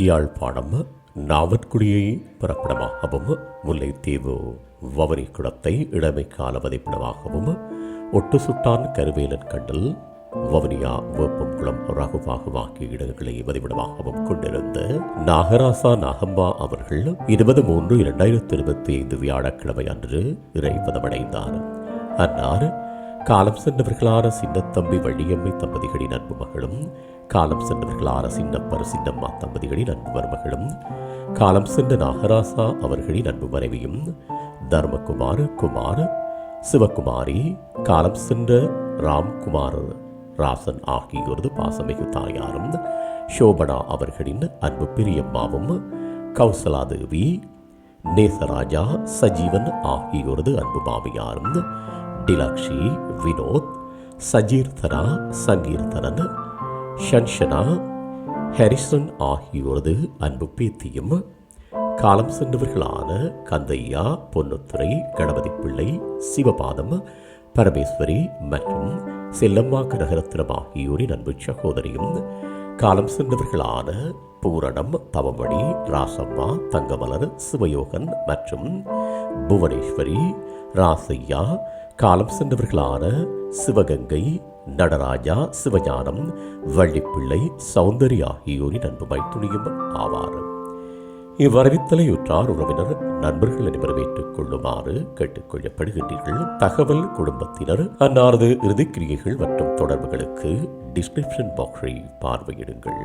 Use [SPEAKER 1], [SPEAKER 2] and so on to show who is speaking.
[SPEAKER 1] யாழ்ப்பாணம் நாவற்குடியை பிறப்பிடமாகவும் முல்லைத்தீவு வவரி குளத்தை இளமை கால வதிப்பிடமாகவும் ஒட்டு சுட்டான் கருவேலன் கண்டல் வவனியா வேப்பங்குளம் ரகுவாகும் ஆகிய இடங்களை வதிவிடமாகவும் கொண்டிருந்த நாகராசா நாகம்மா அவர்கள் இருபது மூன்று இரண்டாயிரத்தி இருபத்தி ஐந்து வியாழக்கிழமை அன்று இறைப்பதமடைந்தார் அன்னார் காலம் சென்றவர்களான சின்னத்தம்பி வள்ளியம்மை தம்பதிகளின் அன்பு மகளும் காலம் சென்றவர்களான சின்னப்பர் சின்னம்மா தம்பதிகளின் அன்பு மருமகளும் காலம் சென்ற நாகராசா அவர்களின் அன்பு மனைவியும் தர்மகுமார் குமார் சிவகுமாரி காலம் சென்ற ராம்குமார் ராசன் ஆகியோரது பாசமிகு தாயாரும் சோபனா அவர்களின் அன்பு பிரியம்மாவும் கௌசலாதேவி நேசராஜா சஜீவன் ஆகியோரது அன்பு மாமியாரும் டிலாக்ஷி வினோத் சஜீர்தனா சங்கீர்த்தனன் ஷன்ஷனா ஹரிசன் ஆகியோரது அன்பு பேத்தியும் காலம் சென்றவர்களான கந்தையா பொன்னுத்துறை கணபதி பிள்ளை சிவபாதம் பரமேஸ்வரி மற்றும் செல்லம்மா கனகரத்னம் ஆகியோரின் அன்பு சகோதரியும் காலம் சென்றவர்களான பூரணம் தவமணி ராசம்மா தங்கமலர் சிவயோகன் மற்றும் புவனேஸ்வரி ராசையா காலம் சென்றவர்களான சிவகங்கை நடராஜா சிவஞானம் வள்ளிப்பிள்ளை சௌந்தரி ஆகியோரின் அன்பு மைத்துணியும் ஆவார். இவ்வரவித்தலையுற்றார் உறவினர் நண்பர்கள் அனைவரும் ஏற்றுக் கொள்ளுமாறு கேட்டுக்கொள்ளப்படுகின்றீர்கள். தகவல் குடும்பத்தினர் அன்னாரது இறுதிக்கிரியைகள் மற்றும் தொடர்புகளுக்கு டிஸ்கிரிப்ஷன் பாக்ஸை பார்வையிடுங்கள்.